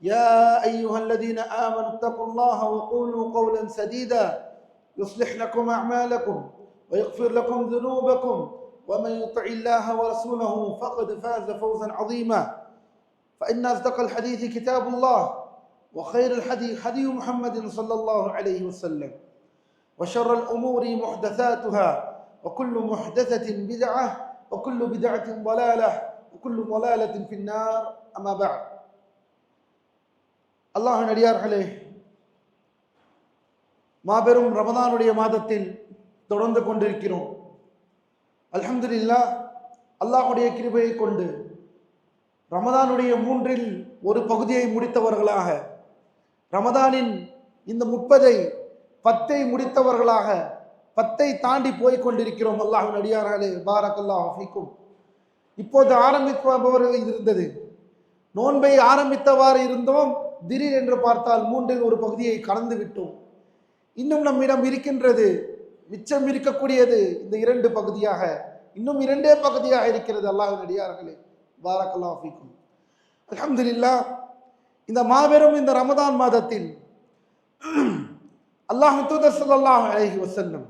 يا أيها الذين آمنوا اتقوا الله وقولوا قولا سديدا يصلح لكم أعمالكم ويغفر لكم ذنوبكم ومن يطع الله ورسوله فقد فاز فوزا عظيما فإن أصدق الحديث كتاب الله وخير الحديث حديث محمد صلى الله عليه وسلم وشر الأمور محدثاتها وكل محدثة بدعة وكل بدعة ضلالة وكل ضلالة في النار. أما بعد அல்லாஹ் நடிகார்களே மாபெரும் ரமதானுடைய மாதத்தில் தொடர்ந்து கொண்டிருக்கிறோம். அல்ஹம்துலில்லா அல்லாஹுடைய கிருபையை கொண்டு ரமதானுடைய மூன்றில் ஒரு பகுதியை முடித்தவர்களாக ரமதானின் இந்த முப்பதை பத்தை முடித்தவர்களாக பத்தை தாண்டி போய் கொண்டிருக்கிறோம் அல்லாஹு நடிகார்களே பாரக்கல்லா அல்லாஹ் இப்போது ஆரம்பிப்பவர்கள் இருந்தது. நோன்பை ஆரம்பித்தவாறு இருந்தோம். திடீர் என்று பார்த்தால் மூன்றில் ஒரு பகுதியை கடந்து விட்டோம். இன்னும் நம்மிடம் இருக்கின்றது மிச்சம் இருக்கக்கூடியது இந்த இரண்டு பகுதியாக. இன்னும் இரண்டே பகுதியாக இருக்கிறது அல்லாஹின் அடியார்களே. பாரக்கல்லா அலமதுல்லா இந்த மாபெரும் இந்த ரமதான் மாதத்தில் அல்லாஹ் தூதர் ஸல்லல்லாஹு அலைஹி வஸல்லம்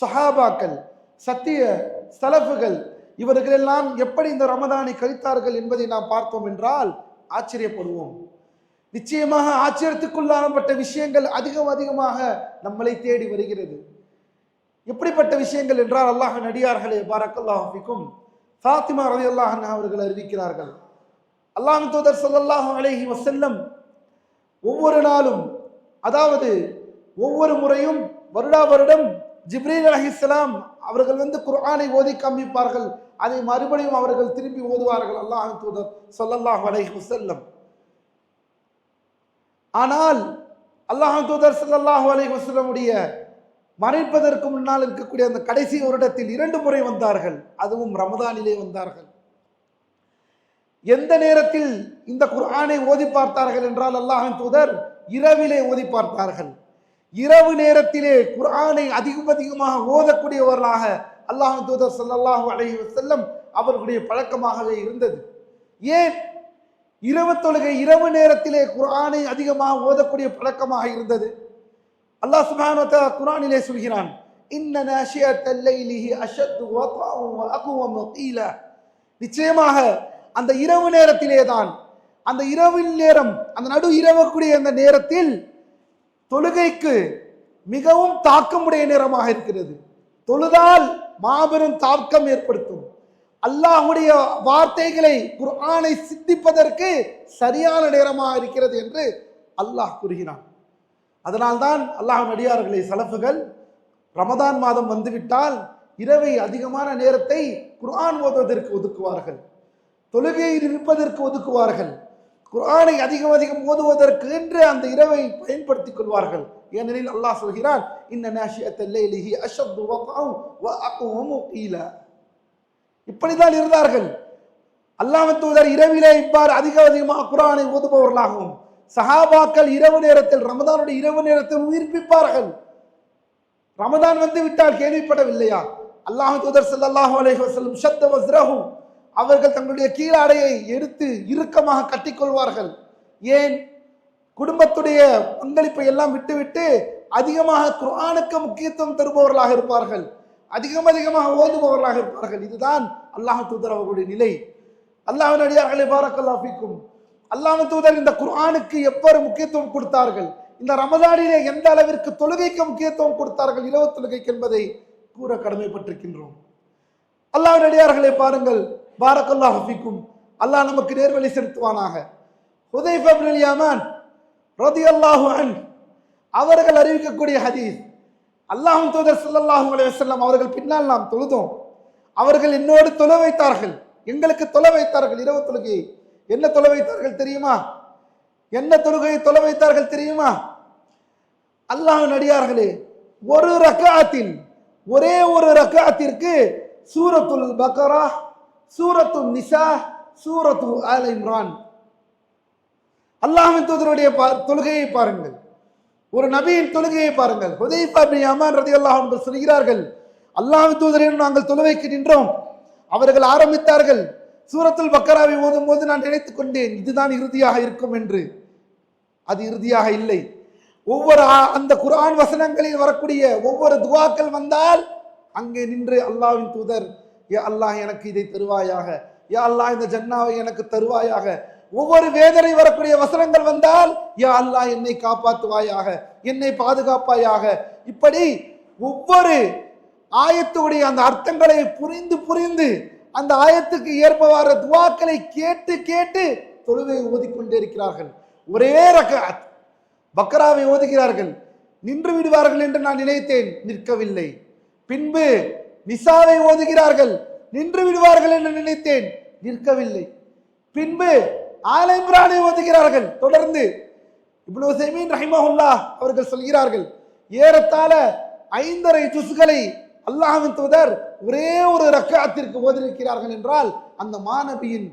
சஹாபாக்கள் சத்திய சலஃபுகள் இவர்களெல்லாம் எப்படி இந்த ரமதானை கழித்தார்கள் என்பதை நாம் பார்த்தோம் என்றால் ஆச்சரியப்படுவோம். நிச்சயமாக ஆச்சரியத்துக்குள்ளானப்பட்ட விஷயங்கள் அதிகம் அதிகமாக நம்மளை தேடி வருகிறது. எப்படிப்பட்ட விஷயங்கள் என்றால் அல்லாஹ் நடிகார்களே பாரக்கல்லாஹிக்கும் ஃபாத்திமா ரவி அல்லாஹ் அவர்கள் அறிவிக்கிறார்கள். அல்லாஹ் தூதர் ஸல்லல்லாஹு அலைஹி வசல்லம் ஒவ்வொரு நாளும் அதாவது ஒவ்வொரு முறையும் வருடா வருடம் ஜிப்ரீல் அலிஸ்லாம் அவர்கள் வந்து குர்ஆனை ஓதி காமிப்பார்கள் அதை மறுபடியும் அவர்கள் திரும்பி ஓதுவார்கள் அல்லாஹ் தூதர் ஸல்லல்லாஹு அலைஹி வசல்லம் ஆனால் அல்லாஹ் தூதர் ஸல்லல்லாஹு அலைஹி வஸல்லமுடைய மறைப்பதற்கு முன்னால் இருக்கக்கூடிய அந்த கடைசி வருடத்தில் இரண்டு முறை வந்தார்கள். அதுவும் ரமதானிலே வந்தார்கள். எந்த நேரத்தில் இந்த குர்ஆனை ஓதி பார்த்தார்கள் என்றால் அல்லாஹின் தூதர் இரவிலே ஓதி பார்த்தார்கள். இரவு நேரத்திலே குர்ஆனை அதிகம் அதிகமாக ஓதக்கூடியவர்களாக அல்லாஹ் தூதர் சல்லாஹூ அலஹி வசல்லம் அவர்களுடைய பழக்கமாகவே இருந்தது. ஏன்? இரவு தொழுகை இரவு நேரத்திலே குரானை அதிகமாக ஓதக்கூடிய பழக்கமாக இருந்தது. அல்லாஹ் சுபான குரானிலே சொல்கிறான் அஷத்து நிச்சயமாக அந்த இரவு நேரத்திலே தான் அந்த இரவின் நேரம் அந்த நடு இரவக்கூடிய அந்த நேரத்தில் தொழுகைக்கு மிகவும் தாக்கமுடைய நேரமாக இருக்கிறது. தொழுதால் மாபெரும் தாக்கம் ஏற்படுத்தும். அல்லாஹுடைய வார்த்தைகளை குர்ஆனை சித்திப்பதற்கு சரியான நேரமாக இருக்கிறது என்று அல்லாஹ் கூறுகிறான். அதனால்தான் அல்லாஹ் நடிகார்களை சலஃபுகள் ரமதான் மாதம் வந்துவிட்டால் இரவை அதிகமான நேரத்தை குர்ஆன் ஓதுவதற்கு ஒதுக்குவார்கள். தொழுகையில் இருப்பதற்கு ஒதுக்குவார்கள். குர்ஆனை அதிகம் அதிகம் ஓதுவதற்கு என்று அந்த இரவை பயன்படுத்திக் கொள்வார்கள். ஏனெனில் அல்லாஹ் சொல்கிறான் இந்த நேஷியத்தை லைலிஹி அஷத்து இப்படித்தான் இருந்தார்கள். அல்லாஹ் தூதர் இரவிலே இவ்வாறு அதிக அதிகமாக குரானை ஓதுபவர்களாகவும் சஹாபாக்கள் இரவு நேரத்தில் ரமதானுடைய இரவு நேரத்தில் உயிர்ப்பிப்பார்கள். ரமதான் வந்து விட்டால் கேள்விப்படவில்லையா? அல்லாஹ் தூதர் சல்லாஹு அலைஹி வஸல்லம் ஷத்த வஸ்ரஹு அவர்கள் தங்களுடைய கீழாடையை எடுத்து இறுக்கமாக கட்டிக்கொள்வார்கள். ஏன்? குடும்பத்துடைய பங்களிப்பை எல்லாம் விட்டுவிட்டு அதிகமாக குரானுக்கு முக்கியத்துவம் தருபவர்களாக இருப்பார்கள். அதிகம் அதிகமாக ஓதுபவர்களாக இருப்பார்கள். இதுதான் அல்லாஹ் தூதர் அவர்களுடைய நிலை. அல்லாஹ் நடிகார்களை பாரக்கல்லாஃபிக்கும் அல்லாஹ் தூதர் இந்த குர்ஆனுக்கு எவ்வாறு முக்கியத்துவம் கொடுத்தார்கள்? இந்த ரமதானிலே எந்த அளவிற்கு தொழுகைக்கு முக்கியத்துவம் கொடுத்தார்கள்? இரவு தொழுகைக்கு என்பதை கூற கடமைப்பட்டிருக்கின்றோம். அல்லாஹ் அடியார்களை பாருங்கள். பாரக்கல்லா ஹஃபிக்கும் அல்லாஹ் நமக்கு நேர்வழி செலுத்துவானாக. ஹுதைஃப் அப்துல் யமான் ரதியல்லாஹு அன் அவர்கள் அறிவிக்கக்கூடிய ஹதீஸ் அல்லாஹும் தூதர் சல்லாஹூ அலைஹி அவர்கள் பின்னால் நாம் தொழுதோம். அவர்கள் என்னோடு தொலை வைத்தார்கள். எங்களுக்கு தொலை வைத்தார்கள். இரவு தொழுகையை. என்ன தொலை வைத்தார்கள் தெரியுமா? என்ன தொழுகையை தொலை வைத்தார்கள் தெரியுமா? அல்லாஹ் நடிகார்களே ஒரு ரக்காத்தில் ஒரே ஒரு ரக்காத்திற்கு சூரத்துல் பக்கரா சூரத்து நிசா சூரத்து ஆல் இம்ரான். அல்லாஹின் தூதருடைய பா- தொழுகையை பாருங்கள். ஒரு நபியின் தொழுகையை பாருங்கள். ஹுதைஃபா பின் யமான் அல்லாஹ் என்று சொல்கிறார்கள் அல்லாஹ் தூதரின் நாங்கள் தொழுவைக்கு நின்றோம். அவர்கள் ஆரம்பித்தார்கள். சூரத்தில் பக்கராவை ஓதும் போது நான் நினைத்துக் கொண்டேன் இதுதான் இறுதியாக இருக்கும் என்று. அது இறுதியாக இல்லை. ஒவ்வொரு ஆ- அந்த குரான் வசனங்களில் வரக்கூடிய ஒவ்வொரு துவாக்கள் வந்தால் அங்கே நின்று அல்லாவின் தூதர் யா அல்லாஹ் எனக்கு இதை தருவாயாக ஏ அல்லாஹ் இந்த ஜன்னாவை எனக்கு தருவாயாக ஒவ்வொரு வேதனை வரக்கூடிய வசனங்கள் வந்தால் யா அல்லாஹ் என்னை காப்பாற்றுவாயாக என்னை பாதுகாப்பாயாக. இப்படி ஒவ்வொரு ஆயத்துடைய அந்த அர்த்தங்களை புரிந்து புரிந்து அந்த ஆயத்துக்கு ஏற்பவாறு துவாக்களை கேட்டு கேட்டு தொழுவை ஓதிக்கொண்டே இருக்கிறார்கள். ஒரே ரகாத் பக்ராவை ஓதுகிறார்கள். நின்று விடுவார்கள் என்று நான் நினைத்தேன் நிற்கவில்லை. பின்பு நிசாவை ஓதுகிறார்கள். நின்று விடுவார்கள் என்று நினைத்தேன் நிற்கவில்லை. பின்பு ஆல இம்ரானை ஓதுகிறார்கள். தொடர்ந்து இப்னு உசைமீன் ரஹிமஹுல்லா அவர்கள் சொல்கிறார்கள் ஏறத்தாழ ஐந்தரை ஜுஸ்களை அல்லாஹின் தூதர் ஒரே ஒரு ரக்காத்திற்கு ஓதிருக்கிறார்கள் என்றால் அந்த மாணவியின்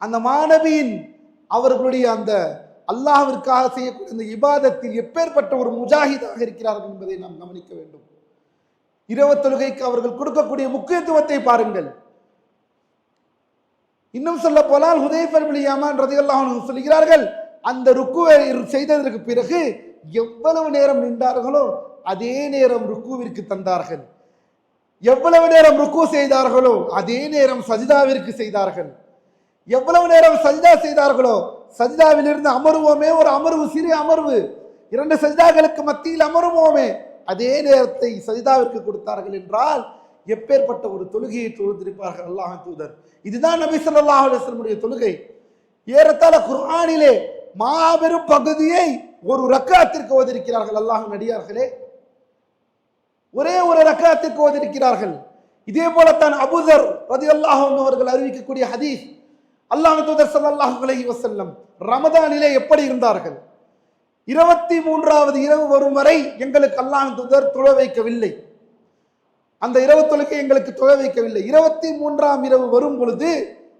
அந்த மாணவியின் அவர்களுடைய அந்த அல்லாஹிற்காக செய்யக்கூடிய அந்த இபாதத்தில் எப்பேற்பட்ட ஒரு முஜாஹிதாக இருக்கிறார்கள் என்பதை நாம் கவனிக்க வேண்டும். இரவு தொழுகைக்கு அவர்கள் கொடுக்கக்கூடிய முக்கியத்துவத்தை பாருங்கள். இன்னும் சொல்ல போனால் ஹுதைஃபர் பிளியாமான் ரதிகல்லாஹன் சொல்கிறார்கள் அந்த ருக்குவை செய்ததற்கு பிறகு எவ்வளவு நேரம் நின்றார்களோ அதே நேரம் ருக்குவிற்கு தந்தார்கள். எவ்வளவு நேரம் ருக்கு செய்தார்களோ அதே நேரம் சஜிதாவிற்கு செய்தார்கள். எவ்வளவு நேரம் சஜிதா செய்தார்களோ சஜிதாவிலிருந்து அமருவோமே ஒரு அமர்வு சிறு அமர்வு. இரண்டு சஜிதாக்களுக்கு மத்தியில் அமருவோமே அதே நேரத்தை சஜிதாவிற்கு கொடுத்தார்கள் என்றால் எப்பேற்பட்ட ஒரு தொழுகையை தொழுதிருப்பார்கள் அல்லாஹ் தூதர். இதுதான் நபி ஸல்லல்லாஹு அலுவலமுடைய தொழுகை. ஏறத்தாழ குர்ஆனிலே மாபெரும் பகுதியை ஒரு ரக்காத்திற்கு ஓதிருக்கிறார்கள் அல்லாஹ் நடிகார்களே. ஒரே ஒரு ரக்காத்திற்கு ஓதிருக்கிறார்கள். இதே போலத்தான் அபுதர் ரதி அல்லாஹ் அவர்கள் அறிவிக்கக்கூடிய ஹதீஸ் அல்லாஹ் தூதர் ஸல்லல்லாஹு அலஹி வசல்லம் ரமதானிலே எப்படி இருந்தார்கள்? இருபத்தி மூன்றாவது இரவு வரும் வரை எங்களுக்கு அல்லாஹ் தூதர் தொழ வைக்கவில்லை. அந்த இரவு தொழுகை எங்களுக்கு தொலை வைக்கவில்லை. இருபத்தி மூன்றாம் இரவு வரும் பொழுது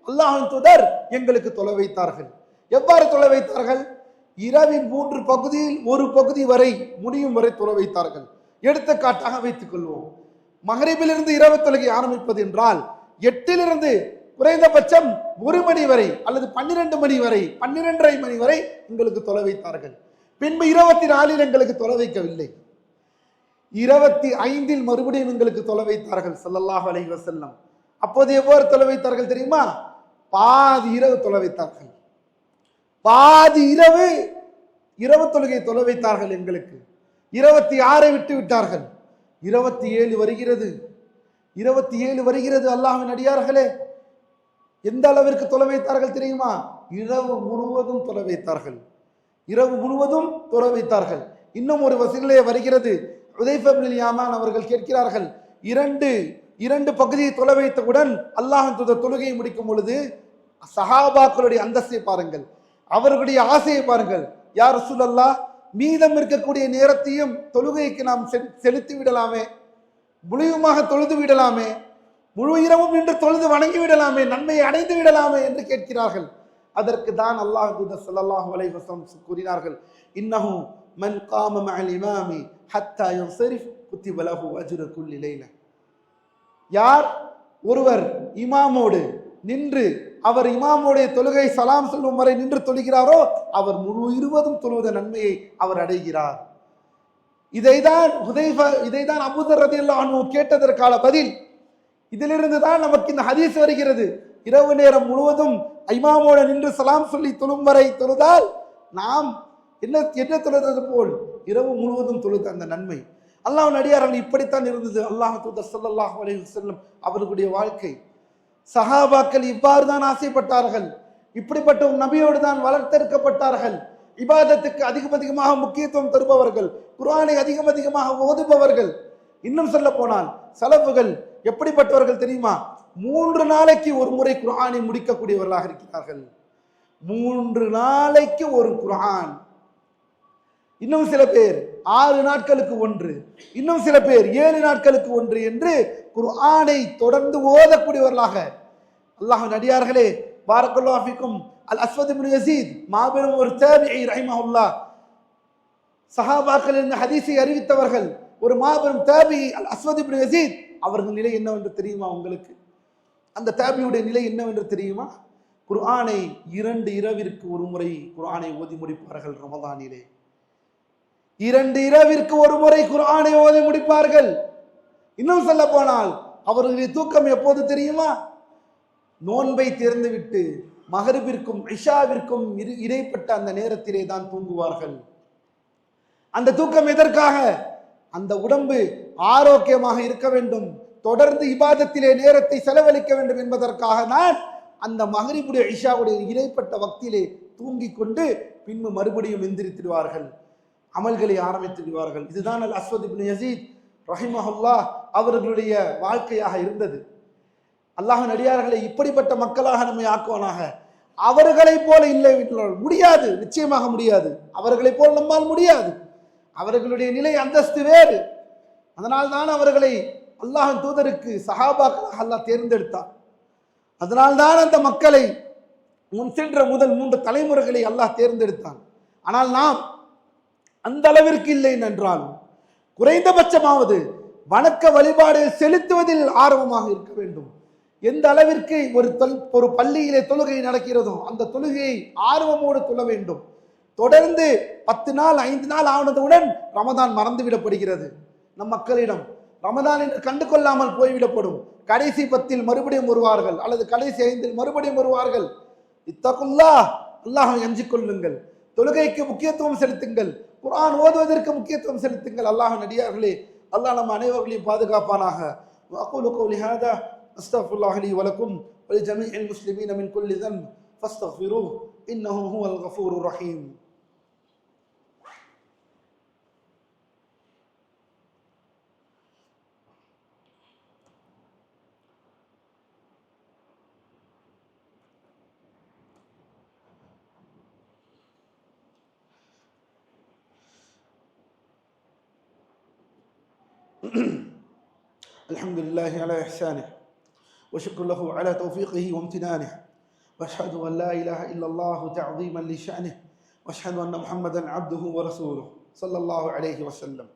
அல்லாஹின் தூதர் எங்களுக்கு தொலை வைத்தார்கள். எவ்வாறு தொலை வைத்தார்கள்? இரவின் மூன்று பகுதியில் ஒரு பகுதி வரை முடியும் வரை தொலை வைத்தார்கள். எடுத்துக்காட்டாக வைத்துக் கொள்வோம். மகரிபிலிருந்து இரவு தொழுகை ஆரம்பிப்பது என்றால் எட்டிலிருந்து குறைந்தபட்சம் ஒரு மணி வரை அல்லது பன்னிரண்டு மணி வரை பன்னிரெண்டரை மணி வரை எங்களுக்கு தொலை வைத்தார்கள். பின்பு இருபத்தி நாலில் எங்களுக்கு தொலை வைக்கவில்லை. இருபத்தி ஐந்தில் மறுபடியும் எங்களுக்கு தொலை வைத்தார்கள் சல்லல்லாஹ் அலைஹி வசல்லம் அப்போது எவ்வாறு தொலை வைத்தார்கள் தெரியுமா? பாதி இரவு தொலை வைத்தார்கள். பாதி இரவு இரவு தொழுகை தொலை வைத்தார்கள் எங்களுக்கு. இருபத்தி ஆறை விட்டு விட்டார்கள். இருபத்தி ஏழு வருகிறது. இருபத்தி ஏழு வருகிறது அல்லாஹின் அடியார்களே. எந்த அளவிற்கு தொலை வைத்தார்கள் தெரியுமா? இரவு முழுவதும் தொலை வைத்தார்கள். இரவு முழுவதும் தொலை வைத்தார்கள். இன்னும் ஒரு வசதியிலே வருகிறது. உதைஃபில் யாமான் அவர்கள் கேட்கிறார்கள் இரண்டு இரண்டு பகுதியை தொலை வைத்தவுடன் அல்லாஹ் தூதர் தொழுகையை முடிக்கும் பொழுது சஹாபாக்களுடைய அந்தஸ்தை பாருங்கள் அவர்களுடைய ஆசையை பாருங்கள். யார் ரசூலல்லா மீதம் இருக்கக்கூடிய நேரத்தையும் தொழுகைக்கு நாம் செலுத்தி விடலாமே முழுவதுமாக தொழுது விடலாமே முழு இரவும் நின்று தொழுது வணங்கி விடலாமே நன்மையை அடைந்து விடலாமே என்று கேட்கிறார்கள். அதற்கு தான் அல்லாஹ் தூதர் ஸல்லல்லாஹு வலைவசம் கூறினார்கள் இன்னமும் மன் காம மஅல் இமாமி ஹத்தா யன்சரிஃப் குத்திப லஹு அஜ்ரு யார் ஒருவர் இமாமோடு நின்று அவர் இமாமோடைய தொழுகை சலாம் சொல்லும் வரை நின்று தொழுகிறாரோ அவர் முழு இருவதும் தொழுவத நன்மையை அவர் அடைகிறார். இதைதான் ஹுதைஃபா இதைதான் அபுதர் ரதியல்லாஹு அன்ஹு கேட்டதற்கான பதில். இதிலிருந்து தான் நமக்கு இந்த ஹதீஸ் வருகிறது. இரவு நேரம் முழுவதும் ஐமாமோட நின்று சலாம் சொல்லி தொழும் வரை தொழுதால் நாம் என்ன என்ன தொழுது போல்? இரவு முழுவதும் தொழுது அந்த நன்மை. அல்லாஹ் நடிகார்கள் இப்படித்தான் இருந்தது. அல்லாஹ் தூதர் சல்லாஹ் அலி செல்லும் அவர்களுடைய வாழ்க்கை. சஹாபாக்கள் இவ்வாறு தான் ஆசைப்பட்டார்கள். இப்படிப்பட்ட ஒரு நபியோடு தான் வளர்த்தெடுக்கப்பட்டார்கள். இபாதத்துக்கு அதிகம் அதிகமாக முக்கியத்துவம் தருபவர்கள் குரானை அதிகம் அதிகமாக ஓதுபவர்கள். இன்னும் சொல்ல போனால் செலவுகள் எப்படிப்பட்டவர்கள் தெரியுமா? மூன்று நாளைக்கு ஒரு முறை குரானை முடிக்கக்கூடியவர்களாக இருக்கிறார்கள். மூன்று நாளைக்கு ஒரு குரான் இன்னும் சில பேர் ஆறு நாட்களுக்கு ஒன்று இன்னும் சில பேர் ஏழு நாட்களுக்கு ஒன்று என்று குர்ஆனை தொடர்ந்து ஓதக்கூடியவர்களாக. அல்லாஹ் நடிகார்களே பாரக்குல்லாஃபிக்கும் அல் அஸ்வத் இப்னு யசீத் மாபெரும் ஒரு தாபிஈ ரஹிமஹுல்லா. சஹாபாக்கள் இந்த ஹதீஸை அறிவித்தவர்கள் ஒரு மாபெரும் தாபி அல் அஸ்வத் இப்னு யசீத். அவர்கள் நிலை என்னவென்று தெரியுமா உங்களுக்கு? அந்த தாபியுடைய நிலை என்னவென்று தெரியுமா? குர்ஆனை இரண்டு இரவிற்கு ஒரு முறை குர்ஆனை ஓதி முடிப்பார்கள் ரமதானிலே. இரண்டு இரவிற்கு ஒரு முறை குரானை ஓதி முடிப்பார்கள். இன்னும் சொல்ல போனால் அவர்களுடைய தூக்கம் எப்போது தெரியுமா? நோன்பை திறந்துவிட்டு மகரிபிற்கும் இஷாவிற்கும் இரு- இடைப்பட்ட அந்த நேரத்திலே தான் தூங்குவார்கள். அந்த தூக்கம் எதற்காக? அந்த உடம்பு ஆரோக்கியமாக இருக்க வேண்டும். தொடர்ந்து இபாதத்திலே நேரத்தை செலவழிக்க வேண்டும் என்பதற்காக நான் அந்த மகரிபுடைய இஷாவுடைய இடைப்பட்ட வக்தியிலே தூங்கிக் கொண்டு பின்பு மறுபடியும் எந்திரித்திடுவார்கள். அமல்களை ஆரம்பித்திடுவார்கள். இதுதான் அல் அஸ்வத் இப்னு யசீத் ரஹிமஹுல்லா அவர்களுடைய வாழ்க்கையாக இருந்தது. அல்லாஹ் நடிகார்களை இப்படிப்பட்ட மக்களாக நம்மை ஆக்குவானாக. அவர்களைப் போல இல்லை என்றால் முடியாது. நிச்சயமாக முடியாது. அவர்களைப் போல் நம்மால் முடியாது. அவர்களுடைய நிலை அந்தஸ்து வேறு. அதனால் தான் அவர்களை அல்லாஹ் தூதருக்கு சஹாபாக்களாக அல்லாஹ் தேர்ந்தெடுத்தார். அதனால் தான் அந்த மக்களை முன் சென்ற முதல் மூன்று தலைமுறைகளை அல்லாஹ் தேர்ந்தெடுத்தான். ஆனால் நாம் அந்த அளவிற்கு இல்லை என்றாலும் குறைந்தபட்சமாவது வணக்க வழிபாடு செலுத்துவதில் ஆர்வமாக இருக்க வேண்டும். எந்த அளவிற்கு ஒரு தொல் ஒரு பள்ளியிலே தொழுகை நடக்கிறதோ அந்த தொழுகையை ஆர்வமோடு தொழ வேண்டும். தொடர்ந்து பத்து நாள் ஐந்து நாள் ஆனதுடன் ரமதான் மறந்துவிடப்படுகிறது. நம் மக்களிடம் ரமதான் என்று கண்டு கொள்ளாமல் போய்விடப்படும். கடைசி பத்தில் மறுபடியும் வருவார்கள் அல்லது கடைசி ஐந்தில் மறுபடியும் வருவார்கள். இத்தகுல்லா அல்லாஹ் எஞ்சிக் கொள்ளுங்கள். தொழுகைக்கு முக்கியத்துவம் செலுத்துங்கள். குர்ஆன் ஓதுவதற்கு முக்கியத்துவம் செலுத்துங்கள் அல்லாஹ் நடிகார்களே அல்லாஹ் நம்ம அனைவர்களையும் பாதுகாப்பானாக وأقول قولي هذا أستغفر الله لي ولكم ولجميع المسلمين من كل ذنب فاستغفروه إنه هو الغفور الرحيم الحمد لله على إحسانه وشكر له على توفيقه وامتنانه واشهد ان لا اله الا الله تعظيما لشانه واشهد ان محمدا عبده ورسوله صلى الله عليه وسلم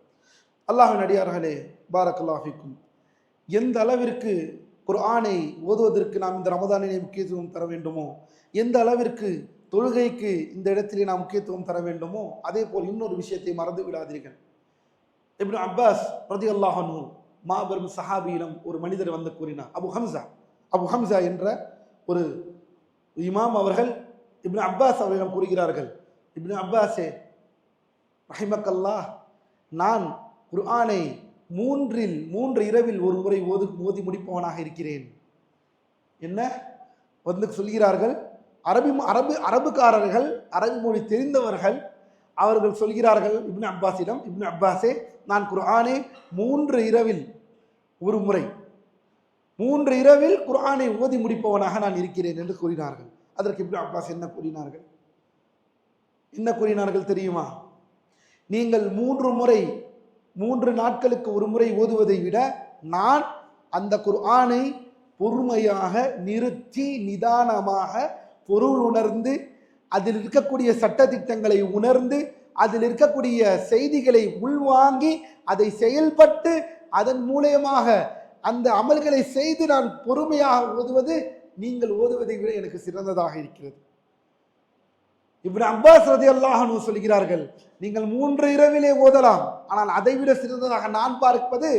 அல்லாஹ் நடிகார்களே பாரக்கல்லாஹ் ஃபிக்கும் எந்த அளவிற்கு குர்ஆனை ஓதுவதற்கு நாம் இந்த ரமதானிலே முக்கியத்துவம் தர வேண்டுமோ எந்த அளவிற்கு தொழுகைக்கு இந்த இடத்திலே நாம் முக்கியத்துவம் தர வேண்டுமோ அதே போல் இன்னொரு விஷயத்தை மறந்து விடாதீர்கள் இப்னு அப்பாஸ் ரதி அல்லாஹனு மாபெரும் சஹாபியிடம் ஒரு மனிதர் வந்து கூறினார். அபு ஹம்சா. அபு ஹம்சா என்ற ஒரு இமாம் அவர்கள் இப்னு அப்பாஸ் அவர்களிடம் கூறுகிறார்கள் இப்னு அப்பாஸே ரஹிமக்கல்லா நான் குர்ஆனை மூன்றில் மூன்று இரவில் ஒரு முறை ஓது ஓதி முடிப்பவனாக இருக்கிறேன். என்ன? வந்து சொல்கிறார்கள் அரபி அரபு அரபுக்காரர்கள் அரபு மொழி தெரிந்தவர்கள் அவர்கள் சொல்கிறார்கள் இப்னு அப்பாஸிடம் இப்னு அப்பாஸே நான் குர்ஆனை மூன்று இரவில் ஒரு முறை மூன்று இரவில் குர்ஆனை ஓதி முடிப்பவனாக நான் இருக்கிறேன் என்று கூறினார்கள். அதற்கு இப்னு அப்பாஸ் என்ன கூறினார்கள்? என்ன கூறினார்கள் தெரியுமா? நீங்கள் மூன்று முறை மூன்று நாட்களுக்கு ஒரு முறை ஓதுவதை விட நான் அந்த குர்ஆனை பொறுமையாக நிறுத்தி நிதானமாக பொருள் உணர்ந்து அதில் இருக்கக்கூடிய சட்டத்திட்டங்களை உணர்ந்து அதில் இருக்கக்கூடிய செய்திகளை உள்வாங்கி அதை செயல்பட்டு அதன் மூலயமாக அந்த அமல்களை செய்து நான் பொறுமையாக ஓதுவது நீங்கள் ஓதுவதை விட எனக்கு சிறந்ததாக இருக்கிறது. இப்னு அப்பாஸ் ரதி அல்லாஹனு சொல்கிறார்கள் நீங்கள் மூன்று இரவிலே ஓதலாம் ஆனால் அதைவிட சிறந்ததாக நான் பார்ப்பது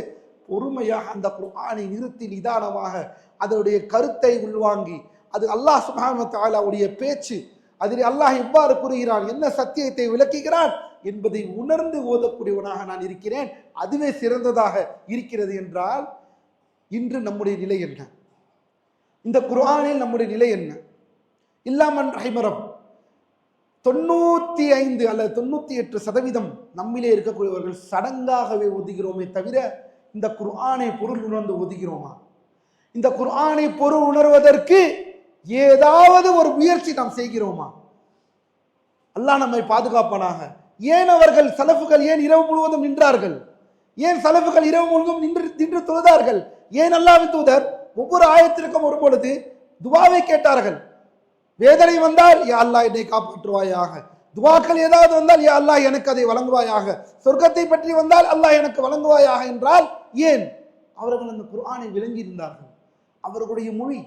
பொறுமையாக அந்த குர்ஆனை நிறுத்தி நிதானமாக அதனுடைய கருத்தை உள்வாங்கி அது அல்லாஹ் சுப்ஹானஹு தாலாவுடைய பேச்சு அதில் அல்லாஹ் எவ்வாறு கூறுகிறான் என்ன சத்தியத்தை விளக்குகிறான்? என்பதை உணர்ந்து ஓதக்கூடியவனாக நான் இருக்கிறேன். அதுவே சிறந்ததாக இருக்கிறது என்றால் இன்று நம்முடைய நிலை என்ன? இந்த குர்ஆனில் நம்முடைய நிலை என்ன? இல்லாமன் ரஹிமரம் தொண்ணூற்றி ஐந்து அல்லது தொண்ணூற்றி எட்டு சதவீதம் நம்மிலே இருக்கக்கூடியவர்கள் சடங்காகவே ஒதுகிறோமே தவிர இந்த குர்ஆனை பொருள் உணர்ந்து ஒதுகிறோமா இந்த குர்ஆனை பொருள் உணர்வதற்கு ஏதாவது ஒரு முயற்சி நாம் செய்கிறோமா? அல்லாஹ் நம்மை பாதுகாப்பானாக. ஏன் அவர்கள் சலப்புகள் ஏன் இரவு முழுவதும் நின்றார்கள்? ஏன் சலப்புகள் இரவு முழுவதும் நின்று நின்று தொழுதார்கள்? ஏன் அல்லாவின் தூதர் ஒவ்வொரு ஆயத்திற்கும் ஒரு பொழுது துவாவை கேட்டார்கள்? வேதனை வந்தால் யா அல்லாஹ் என்னை காப்பாற்றுவாயாக. துவாக்கள் ஏதாவது வந்தால் யா அல்லாஹ் எனக்கு அதை வழங்குவாயாக. சொர்க்கத்தை பற்றி வந்தால் அல்லாஹ் எனக்கு வழங்குவாயாக என்றால் ஏன்? அவர்கள் அந்த குர்ஆனை விளங்கி இருந்தார்கள் அவர்களுடைய மொழி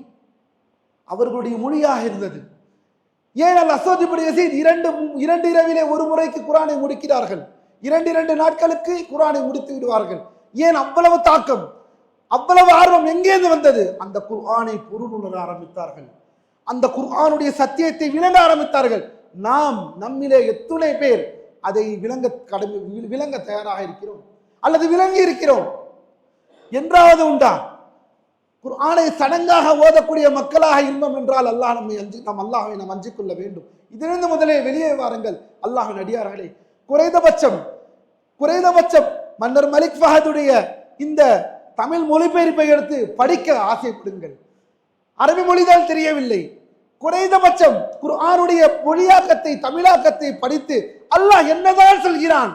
அவர்களுடைய மொழியாக இருந்தது. ஏன் அல் அசோத் இப்படி யசீத் இரண்டு இரண்டு இரவிலே ஒரு முறைக்கு குரானை முடிக்கிறார்கள்? இரண்டு இரண்டு நாட்களுக்கு குரானை முடித்து விடுவார்கள். ஏன் அவ்வளவு தாக்கம்? அவ்வளவு ஆர்வம் எங்கேருந்து வந்தது? அந்த குர்ஆனை பொருள் உணர ஆரம்பித்தார்கள். அந்த குர்ஆனுடைய சத்தியத்தை விளங்க ஆரம்பித்தார்கள். நாம் நம்மிலே எத்துணை பேர் அதை விளங்க கடமை விளங்க தயாராக இருக்கிறோம். அல்லது விளங்கி இருக்கிறோம் என்றாவது உண்டா? குர்ஆனை சடங்காக ஓதக்கூடிய மக்களாக இருந்தோம் என்றால் அல்லாஹ் நம்மை அஞ்சு நாம் அல்லாஹை நாம் அஞ்சு கொள்ள வேண்டும். இதிலிருந்து முதலே வெளியே வாருங்கள். அல்லாஹின் அடியார்களே குறைந்தபட்சம் குறைந்தபட்சம் மன்னர் மலிக் ஃபஹதுடைய இந்த தமிழ் மொழிபெயர்ப்பை எடுத்து படிக்க ஆசைப்படுங்கள். அரபி மொழிதான் தெரியவில்லை. குறைந்தபட்சம் குர்ஆனுடைய மொழியாக்கத்தை தமிழாக்கத்தை படித்து அல்லாஹ் என்னதான் சொல்கிறான்?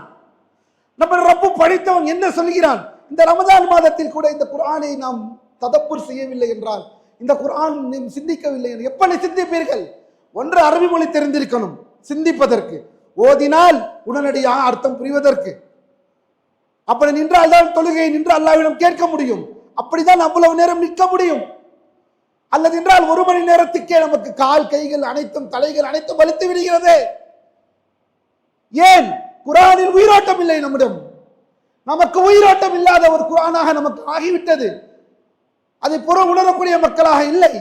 நம்ம ரப்பு படித்தவன் என்ன சொல்கிறான்? இந்த ரமதான் மாதத்தில் கூட இந்த குர்ஆனை நாம் ததப்புர் செய்யவில்லை என்றால் இந்த குரான் நீ சிந்திக்கவில்லை என்று எப்படி சிந்திப்பீர்கள்? ஒன்று அரபி மொழி தெரிந்திருக்கணும் சிந்திப்பதற்கு. ஓதினால் உடனடியாக அர்த்தம் புரிவதற்கு. அப்படி நின்றால் தான் தொழுகை நின்று அல்லாவிடம் கேட்க முடியும். அப்படிதான் அவ்வளவு நேரம் நிற்க முடியும். அல்லது என்றால் ஒரு மணி நேரத்துக்கே நமக்கு கால் கைகள் அனைத்தும் தலைகள் அனைத்தும் வலித்து விடுகிறது. ஏன்? குரானில் உயிரோட்டம் இல்லை நம்மிடம். நமக்கு உயிரோட்டம் இல்லாத ஒரு குரானாக நமக்கு ஆகிவிட்டது. அதை புற உணரக்கூடிய மக்களாக இல்லை.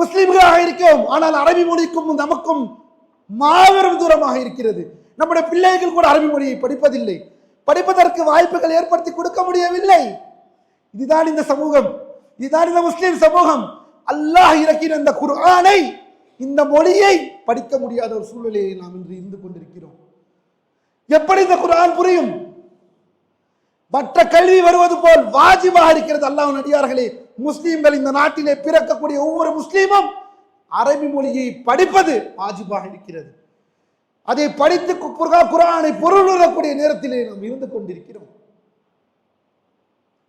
முஸ்லிம்களாக இருக்கிறோம் ஆனால் அரபி மொழிக்கும் நமக்கும் மாபெரும் தூரமாக இருக்கிறது. நம்முடைய பிள்ளைகள் கூட அரபி மொழியை படிப்பதில்லை. படிப்பதற்கு வாய்ப்புகள் ஏற்படுத்தி கொடுக்க முடியவில்லை. இதுதான் இந்த சமூகம். இதுதான் இந்த முஸ்லிம் சமூகம். அல்லாஹ் இறக்கின இந்த குர்ஆனை இந்த மொழியை படிக்க முடியாத ஒரு சூழ்நிலையை நாம் இன்று இருந்து கொண்டிருக்கிறோம். எப்படி இந்த குர்ஆன் புரியும்? மற்ற கல்வி வருவது போல் வாஜிபாக இருக்கிறது அல்லாஹ் நடிகார்களே. முஸ்லீம்கள் இந்த நாட்டிலே பிறக்கக்கூடிய ஒவ்வொரு முஸ்லீமும் அரபி மொழியை படிப்பது வாஜிபாக இருக்கிறது. அதை படித்து குரானை பொருளுறக்கூடிய நேரத்திலே நாம் இருந்து கொண்டிருக்கிறோம்.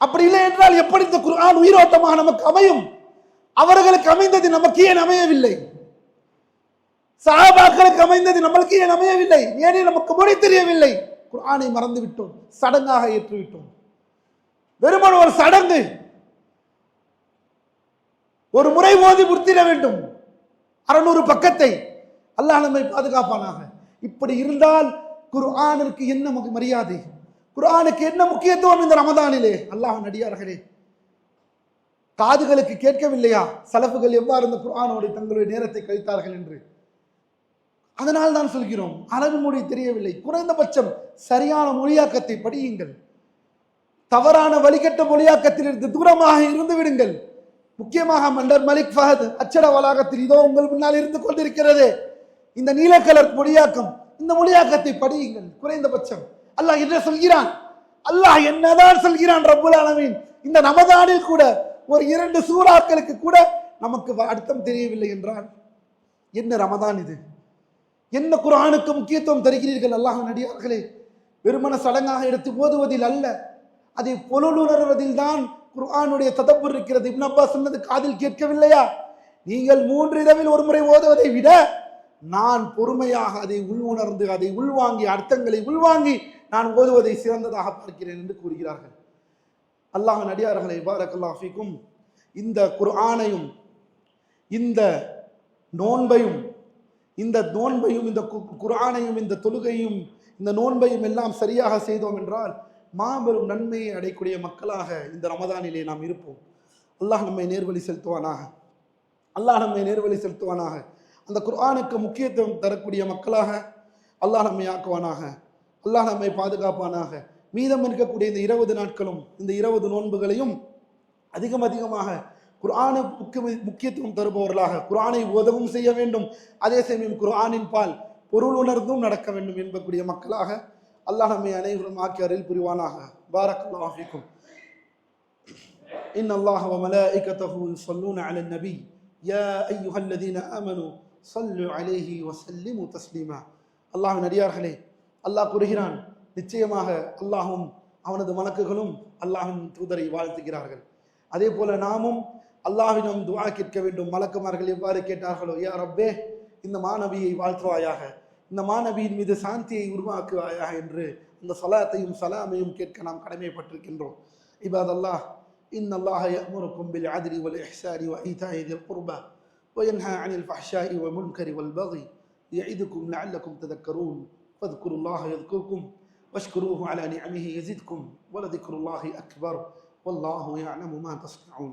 அப்படி இல்லை என்றால் எப்படி இந்த குர்ஆன் உயிரோட்டமாக நமக்கு அமையும்? அவர்களுக்கு அமைந்தது நமக்கு ஏன் அமையவில்லை? சஹாபாக்களுக்கு அமைந்தது நம்மளுக்கு ஏன் அமையவில்லை? ஏனே நமக்கு மொழி தெரியவில்லை. குரானை மறந்து விட்டோம் சடங்காக ஏற்றுவிட்டோம். வெறுமன் ஒரு சடங்கு. ஒரு முறை ஓதி முடித்திட வேண்டும். அறுநூறு பக்கத்தை. அல்லாஹ் நம்மை பாதுகாப்பானாக. இப்படி இருந்தால் குர்ஆனிற்கு என்ன மரியாதை? குர்ஆனுக்கு என்ன முக்கியத்துவம் இந்த ரமதானிலே? அல்லாஹ் நடிகார்களே காதுகளுக்கு கேட்கவில்லையா? சலப்புகள் எவ்வாறு இந்த குர்ஆனோடு தங்களுடைய நேரத்தை கழித்தார்கள் என்று? அதனால் தான் சொல்கிறோம் அளவு மொழி தெரியவில்லை. குறைந்தபட்சம் சரியான மொழியாக்கத்தை படியுங்கள். தவறான வழிகட்ட மொழியாக்கத்திலிருந்து தூரமாக இருந்து விடுங்கள். முக்கியமாக மண்டர் மலிக் ஃபஹத் அச்சட வளாகத்தில் இதோ உங்கள் முன்னால் இருந்து கொண்டிருக்கிறது. இந்த நீல கலர் மொழியாக்கம் இந்த மொழியாக்கத்தை படியுங்கள். குறைந்தபட்சம் அல்லாஹ் என்ன சொல்கிறான்? அல்லாஹ் என்னதான் சொல்கிறான் ரபுல் ஆலமீன்? இந்த ரமதானில் கூட ஒரு இரண்டு சூறாக்களுக்கு கூட நமக்கு வ- அர்த்தம் தெரியவில்லை என்றால் என்ன ரமதான் இது? என்ன குரானுக்கு முக்கியத்துவம் தருகிறீர்கள் அல்லாஹ் நடிகார்களே? வெறுமன சடங்காக எடுத்து ஓதுவதில் அல்ல. அதை பொருளுணர்வதில் தான் குர்ஆனுடைய ததப்பு இருக்கிறது. இப்னு சொன்னது காதில் கேட்கவில்லையா? நீங்கள் மூன்று இரவில் ஒரு முறை ஓதுவதை விட நான் பொறுமையாக அதை உள் உணர்ந்து அதை உள்வாங்கி அர்த்தங்களை உள்வாங்கி நான் ஓதுவதை சிறந்ததாக பார்க்கிறேன் என்று கூறுகிறார்கள். அல்லாஹ் நடிகார்களை பாரக்கல்லாஃபிக்கும் இந்த குர்ஆனையும் இந்த நோன்பையும் இந்த நோன்பையும் இந்த கு- குர்ஆனையும் இந்த தொழுகையும் இந்த நோன்பையும் எல்லாம் சரியாக செய்தோம் என்றால் மாபெரும் நன்மையை அடையக்கூடிய மக்களாக இந்த ரமதானிலே நாம் இருப்போம். அல்லாஹ் நம்மை நேர்வழி செலுத்துவானாக. அல்லாஹ் நம்மை நேர்வழி செலுத்துவானாக. அந்த குர்ஆனுக்கு முக்கியத்துவம் தரக்கூடிய மக்களாக அல்லாஹ் நம்மை ஆக்குவானாக. அல்லாஹ் நம்மை பாதுகாப்பானாக. மீதம் இருக்கக்கூடிய இந்த இருபது நாட்களும் இந்த இருபது நோன்புகளையும் அதிகம் அதிகமாக குர்ஆனுக்கு முக்கியத்துவம் தருபவர்களாக குர்ஆனை உதவும் செய்ய வேண்டும் அதே சமயம் குர்ஆனின் பால் பொருள் உணர்ந்தும் நடக்க வேண்டும் என்பக்கூடிய மக்களாக அல்லாஹ் நம்மை அனைவரும் ஆக்கி அருள் புரிவானாக பாரக்கல்லாஹு ஃபீக்கும் إن الله وملائكته يصلون على النبي يا أيها الذين آمنوا صلوا عليه وسلموا تسليما அல்லாஹ் நடிகார்களே அல்லாஹ் கூறுகிறான் நிச்சயமாக அல்லாஹும் அவனது மலக்குகளும் அல்லாஹின் தூதரை வாழ்த்துகிறார்கள் அதே போல நாமும் அல்லாஹ்விடம் துஆ கேட்க வேண்டும் மலக்குமார்கள் எவ்வாறு கேட்டார்களோ யா ரப்பே இந்த மாணவியை வாழ்த்துவாயாக இந்த மாணவியின் மீது சாந்தியை உருவாக்குவாயாக என்று இந்த சலாத்தையும் சலாமையும் கேட்க நாம் கடமைப்பட்டிருக்கின்றோம் இபாத் அல்லாஹ் إن الله يأمركم بالعدل والإحسان وإيتاء ذي القربى وينهى عن الفحشاء والمنكر والبغي يعظكم لعلكم تذكرون فاذكروا الله يذكركم واشكروه على نعمه يزدكم ولذكر الله أكبر والله يعلم ما تصنعون